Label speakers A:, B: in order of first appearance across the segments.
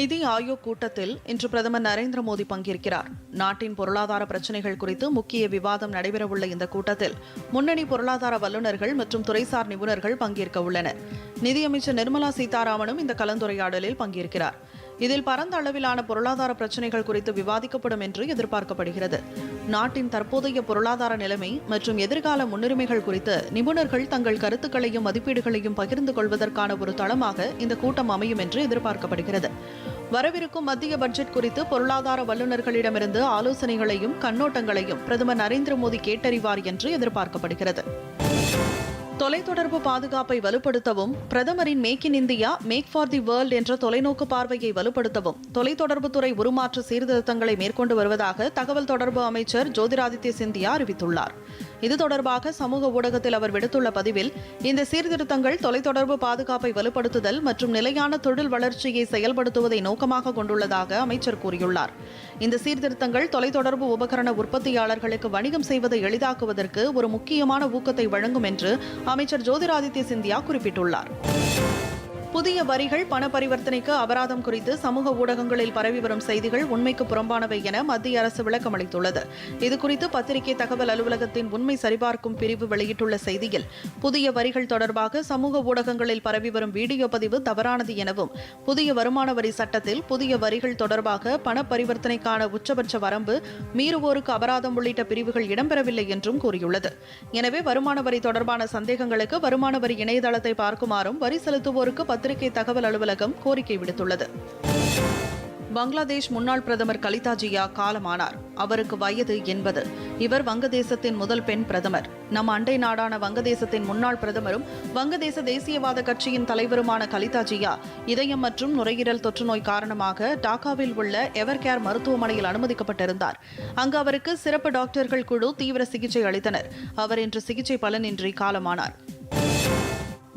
A: நிதி ஆயோக் கூட்டத்தில் இன்று பிரதமர் நரேந்திர மோடி பங்கேற்கிறார். நாட்டின் பொருளாதார பிரச்சினைகள் குறித்து முக்கிய விவாதம் நடைபெறவுள்ள இந்த கூட்டத்தில் முன்னணி பொருளாதார வல்லுநர்கள் மற்றும் துறைசார் நிபுணர்கள் பங்கேற்க உள்ளனர். நிதியமைச்சர் நிர்மலா சீதாராமனும் இந்த கலந்துரையாடலில் பங்கேற்கிறார். இதில் பரந்த அளவிலான பொருளாதார பிரச்சினைகள் குறித்து விவாதிக்கப்படும் என்று எதிர்பார்க்கப்படுகிறது. நாட்டின் தற்போதைய பொருளாதார நிலைமை மற்றும் எதிர்கால முன்னுரிமைகள் குறித்து நிபுணர்கள் தங்கள் கருத்துக்களையும் மதிப்பீடுகளையும் பகிர்ந்து கொள்வதற்கான ஒரு தளமாக இந்த கூட்டம் அமையும் என்று எதிர்பார்க்கப்படுகிறது. வரவிருக்கும் மத்திய பட்ஜெட் குறித்து பொருளாதார வல்லுநர்களிடமிருந்து ஆலோசனைகளையும் கண்ணோட்டங்களையும் பிரதமர் நரேந்திர மோடி கேட்டறிவார் என்று எதிர்பார்க்கப்படுகிறது. தொலைத்தொடர்பு பாதுகாப்பை வலுப்படுத்தவும் பிரதமரின் make in India make for the world என்ற தொலைநோக்கு பார்வையை வலுப்படுத்தவும் தொலைத்தொடர்புத்துறை உருமாற்ற சீர்திருத்தங்களை மேற்கொண்டு வருவதாக தகவல் தொடர்பு அமைச்சர் ஜோதிராதித்ய சிந்தியா அறிவித்துள்ளார். இது தொடர்பாக சமூக ஊடகத்தில் அவர் விடுத்துள்ள பதிவில் இந்த சீர்திருத்தங்கள் தொலைத்தொடர்பு பாதுகாப்பை வலுப்படுத்துதல் மற்றும் நிலையான தொழில் வளர்ச்சியை செயல்படுத்துவதை நோக்கமாக கொண்டுள்ளதாக அமைச்சர் கூறியுள்ளார். இந்த சீர்திருத்தங்கள் தொலைத்தொடர்பு உபகரண உற்பத்தியாளர்களுக்கு வணிகம் செய்வதை எளிதாக்குவதற்கு ஒரு முக்கியமான ஊக்கத்தை வழங்கும் என்று அமைச்சர் ஜோதிராதித்ய சிந்தியா குறிப்பிட்டுள்ளார். புதிய வரிகள் பண பரிவர்த்தனைக்கு அபராதம் குறித்து சமூக ஊடகங்களில் பரவி வரும் செய்திகள் உண்மைக்கு புறம்பானவை என மத்திய அரசு விளக்கம் அளித்துள்ளது இதுகுறித்து பத்திரிகை தகவல் அலுவலகத்தின் உண்மை சரிபார்க்கும் பிரிவு வெளியிட்டுள்ள செய்தியில் புதிய வரிகள் தொடர்பாக சமூக ஊடகங்களில் பரவி வரும் வீடியோ பதிவு தவறானது எனவும் புதிய வருமான வரி சட்டத்தில் புதிய வரிகள் தொடர்பாக பண பரிவர்த்தனைக்கான உச்சபட்ச வரம்பு மீறுவோருக்கு அபராதம் உள்ளிட்ட பிரிவுகள் இடம்பெறவில்லை என்றும் கூறியுள்ளது. எனவே வருமான வரி தொடர்பான சந்தேகங்களுக்கு வருமான வரி இணையதளத்தை பார்க்குமாறும் வரி செலுத்துவோருக்கு பத்திரிகை தகவல் அலுவலகம் கோரிக்கை விடுத்துள்ளது. பங்களாதேஷ் முன்னாள் பிரதமர் கலிதா ஜியா காலமானார். அவருக்கு வயது எண்பது. இவர் வங்கதேசத்தின் முதல் பெண் பிரதமர். நம் அண்டை நாடான வங்கதேசத்தின் முன்னாள் பிரதமரும் வங்கதேச தேசியவாத கட்சியின் தலைவருமான கலிதா ஜியா இதயம் மற்றும் நுரையீரல் தொற்றுநோய் காரணமாக டாக்காவில் உள்ள எவர்கேர் மருத்துவமனையில் அனுமதிக்கப்பட்டிருந்தார். அங்கு அவருக்கு சிறப்பு டாக்டர்கள் குழு தீவிர சிகிச்சை அளித்தனர். அவர் இன்று சிகிச்சை பலனின்றி காலமானார்.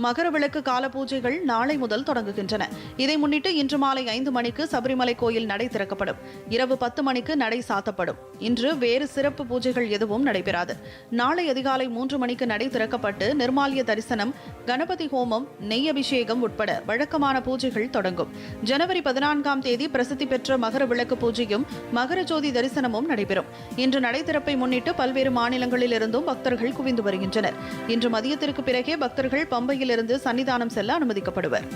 A: மகரவிளக்கு கால பூஜைகள் நாளை முதல் தொடங்குகின்றன. இதை முன்னிட்டு இன்று மாலை ஐந்து மணிக்கு சபரிமலை கோயில் நடை திறக்கப்படும். இரவு பத்து மணிக்கு நடை சாத்தப்படும். இன்று வேறு சிறப்பு பூஜைகள் எதுவும் நடைபெறாது. நாளை அதிகாலை மூன்று மணிக்கு நடை திறக்கப்பட்டு நிர்மாலிய தரிசனம் கணபதி ஹோமம் நெய் அபிஷேகம் உட்பட வழக்கமான பூஜைகள் தொடங்கும். ஜனவரி பதினான்காம் தேதி பிரசித்தி பெற்ற மகர விளக்கு பூஜையும் மகர ஜோதி தரிசனமும் நடைபெறும். இன்று நடை திறப்பை முன்னிட்டு பல்வேறு மாநிலங்களில் இருந்தும் பக்தர்கள் குவிந்து வருகின்றனர். இன்று மதியத்திற்கு பிறகே பக்தர்கள் பம்பையில் இருந்து சன்னிதானம் செல்ல அனுமதிக்கப்படுவர்.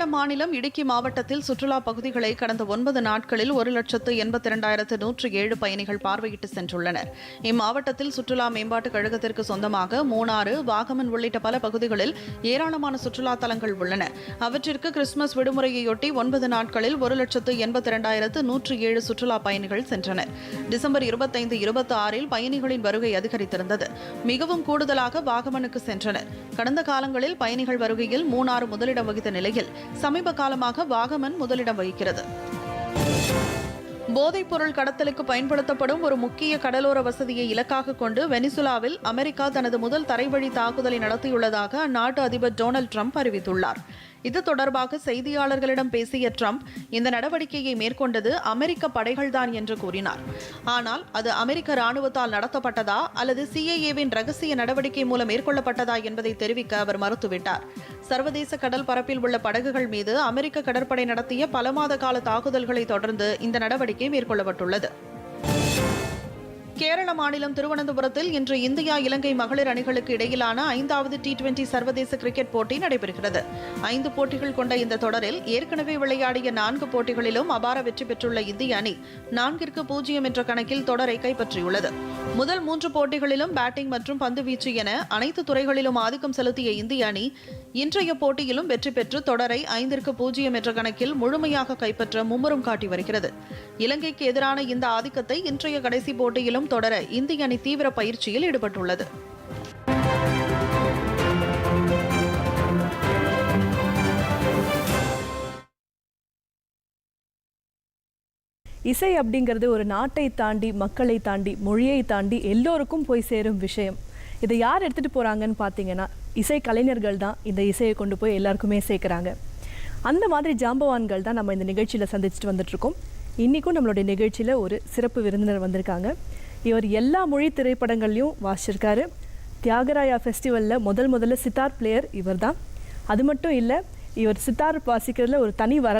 A: கேரள மாநிலம் இடுக்கி மாவட்டத்தில் சுற்றுலா பகுதிகளை கடந்த ஒன்பது நாட்களில் ஒரு லட்சத்து எண்பத்தி இரண்டாயிரத்து நூற்று ஏழு பயணிகள் பார்வையிட்டு சென்றுள்ளனர். இம்மாவட்டத்தில் சுற்றுலா மேம்பாட்டுக் கழகத்திற்கு சொந்தமாக மூணாறு வாகமன் உள்ளிட்ட பல பகுதிகளில் ஏராளமான சுற்றுலா தலங்கள் உள்ளன. அவற்றிற்கு கிறிஸ்துமஸ் விடுமுறையொட்டி ஒன்பது நாட்களில் ஒரு லட்சத்து எண்பத்தி இரண்டாயிரத்து நூற்று ஏழு சுற்றுலா பயணிகள் சென்றனர். டிசம்பர் இருபத்தைந்து இருபத்தி ஆறில் பயணிகளின் வருகை அதிகரித்திருந்தது. மிகவும் கூடுதலாக வாகமனுக்கு சென்றனர். கடந்த காலங்களில் பயணிகள் வருகையில் மூணாறு முதலிடம் வகித்த நிலையில் சமீப காலமாக வாகமன் முதலிடம் வகிக்கிறது. போதைப் பொருள் கடத்தலுக்கு பயன்படுத்தப்படும் ஒரு முக்கிய கடலோர வசதியை இலக்காக கொண்டு வெனிசுலாவில் அமெரிக்கா தனது முதல் தரைவழி தாக்குதலை நடத்தியுள்ளதாக அந்நாட்டு அதிபர் டொனால்டு ட்ரம்ப் அறிவித்துள்ளார். இது தொடர்பாக செய்தியாளர்களிடம் பேசிய ட்ரம்ப் இந்த நடவடிக்கையை மேற்கொண்டது அமெரிக்க படைகள்தான் என்று கூறினார். ஆனால் அது அமெரிக்க ராணுவத்தால் நடத்தப்பட்டதா அல்லது சிஐஏவின் ரகசிய நடவடிக்கை மூலம் மேற்கொள்ளப்பட்டதா என்பதை தெரிவிக்க அவர் மறுத்துவிட்டார். சர்வதேச கடல் பரப்பில் உள்ள படகுகள் மீது அமெரிக்க கடற்படை நடத்திய பல மாத கால தாக்குதல்களை தொடர்ந்து இந்த நடவடிக்கை மேற்கொள்ளப்பட்டுள்ளது. கேரள மாநிலம் திருவனந்தபுரத்தில் இன்று இந்தியா இலங்கை மகளிர் அணிகளுக்கு இடையிலான ஐந்தாவது டி டுவெண்டி சர்வதேச கிரிக்கெட் போட்டி நடைபெறுகிறது. ஐந்து போட்டிகள் கொண்ட இந்த தொடரில் ஏற்கனவே விளையாடிய நான்கு போட்டிகளிலும் அபார வெற்றி பெற்றுள்ள இந்திய அணி நான்கிற்கு பூஜ்ஜியம் என்ற கணக்கில் தொடரை கைப்பற்றியுள்ளது. முதல் மூன்று போட்டிகளிலும் பேட்டிங் மற்றும் பந்து வீச்சு என அனைத்து துறைகளிலும் ஆதிக்கம் செலுத்திய இந்திய அணி இன்றைய போட்டியிலும் வெற்றி பெற்று தொடரை ஐந்திற்கு பூஜ்ஜியம் என்ற கணக்கில் முழுமையாக கைப்பற்ற மும்முரம் காட்டி வருகிறது. இலங்கைக்கு எதிரான இந்த ஆதிக்கத்தை இன்றைய கடைசி போட்டியிலும் தொடர இந்திய அணி தீவிர பயிற்சியில் ஈடுபட்டுள்ளது.
B: இசை அப்படிங்கிறது ஒரு நாட்டை தாண்டி மக்களை தாண்டி மொழியை தாண்டி எல்லோருக்கும் போய் சேரும் விஷயம். இதை யார் எடுத்துகிட்டு போகிறாங்கன்னு பார்த்தீங்கன்னா இசை கலைஞர்கள் தான் இந்த இசையை கொண்டு போய் எல்லாருக்குமே சேர்க்குறாங்க. அந்த மாதிரி ஜாம்பவான்கள் தான் நம்ம இந்த நிகழ்ச்சியில் சந்திச்சுட்டு வந்துட்ருக்கோம் இன்றைக்கும் நம்மளுடைய நிகழ்ச்சியில் ஒரு சிறப்பு விருந்தினர் வந்திருக்காங்க. இவர் எல்லா மொழி திரைப்படங்கள்லையும் வாசிச்சிருக்காரு. தியாகராயா ஃபெஸ்டிவலில் முதல் முதல்ல சித்தார் பிளேயர் இவர் தான் அது மட்டும் இல்லை இவர் சித்தார் வாசிக்கிறதுல ஒரு தனி வர